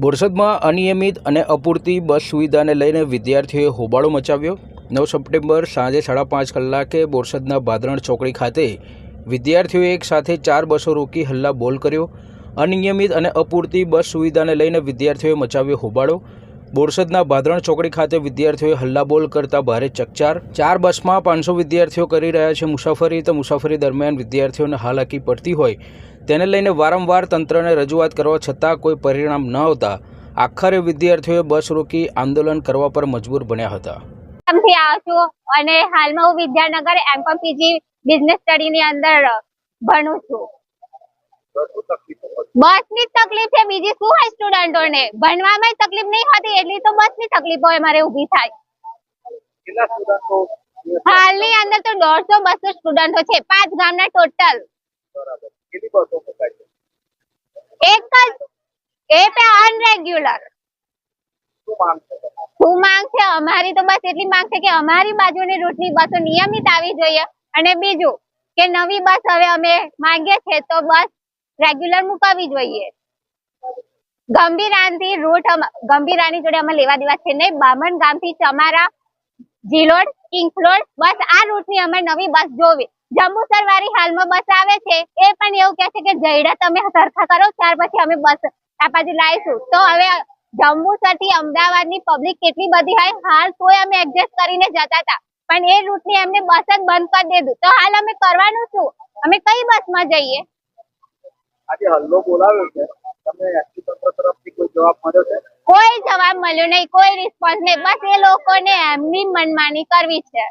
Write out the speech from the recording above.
બોરસદમાં અનિયમિત અને અપૂરતી બસ સુવિધાને લઈને વિદ્યાર્થીઓએ હોબાળો મચાવ્યો. નવ સપ્ટેમ્બર સાંજે સાડા પાંચ કલાકે બોરસદના ભાદરણ ચોકડી ખાતે વિદ્યાર્થીઓએ એક સાથે ચાર બસો રોકી હલ્લા બોલ કર્યો. અનિયમિત અને અપૂરતી બસ સુવિધાને લઈને વિદ્યાર્થીઓએ મચાવ્યો હોબાળો. બોરસદના ભાદરણ ચોકડી ખાતે વિદ્યાર્થીઓએ હલ્લાબોલ કરતા ભારે ચકચાર. ચાર બસમાં પાંચસો વિદ્યાર્થીઓ કરી રહ્યા છે મુસાફરી, તો મુસાફરી દરમિયાન વિદ્યાર્થીઓને હાલાકી પડતી હોય. તેને લઈને વારંવાર તંત્રને રજૂઆત કરવા છતાં કોઈ પરિણામ ન આવતા. આખરે વિદ્યાર્થીઓએ બસ રોકી આંદોલન કરવા પર મજબૂર બન્યા હતા. અને હાલમાં હું વિદ્યાનગર એમ પીજી બિઝનેસ સ્ટડીની અંદર ભણું છું. બસની ની તકલીફ છે. બીજી શું હોય સ્ટુડન્ટોને? ભણવામાં તકલીફ નહીં હોતી એટલી તો બસની તકલીફો અમારે ઊભી થાય. સ્ટુડન્ટો? હાલની અંદર તો દોઢસો બસો સ્ટુડન્ટો છે. પાંચ ગામના ટોટલ. બસો એક જ એ પે અનરેગ્યુલર. શું માંગ છે શું માંગ છે? અમારી તો બસ એટલી માંગ છે કે અમારી બાજુની રૂટની બસો નિયમિત આવી જોઈએ. અને બીજું કે નવી બસ હવે અમે માંગીએ છીએ તો બસ રેગ્યુલર મુકાવી જોઈએ. ગંભીરાનથી રૂટ ગંભીરાની જોડે અમે લેવા દેવા છે નહીં. બામણ ગામથી ચમારા જીલોડ કિંગફ્લોડ બસ આ રૂટની અમે નવી બસ જોવી. જંબુસર વાળી હાલમાં બસ આવે છે. એ પણ એવું કહે છે કે જયડા તમે સરખા કરો, ત્યાર પછી અમે બસ આ બાજુ લાવીશું. તો હવે જંબુસરથી અમદાવાદની પબ્લિક કેટલી બધી હોય? હાલ તોય અમે એડજસ્ટ કરીને જતા હતા. પણ એ રૂટની એમને બસ જ બંધ કરી દીધું. તો હાલ અમે કરવાનું શું? અમે કઈ બસમાં જઈએ? આજે હલ્લો બોલાવ્યો છે. તમને એસટી તંત્ર તરફથી કોઈ જવાબ મળ્યો છે? કોઈ જવાબ મળ્યો નહીં, કોઈ રિસ્પોન્સ નહીં. બસ એ લોકોને એમની મનમાની કરવી છે.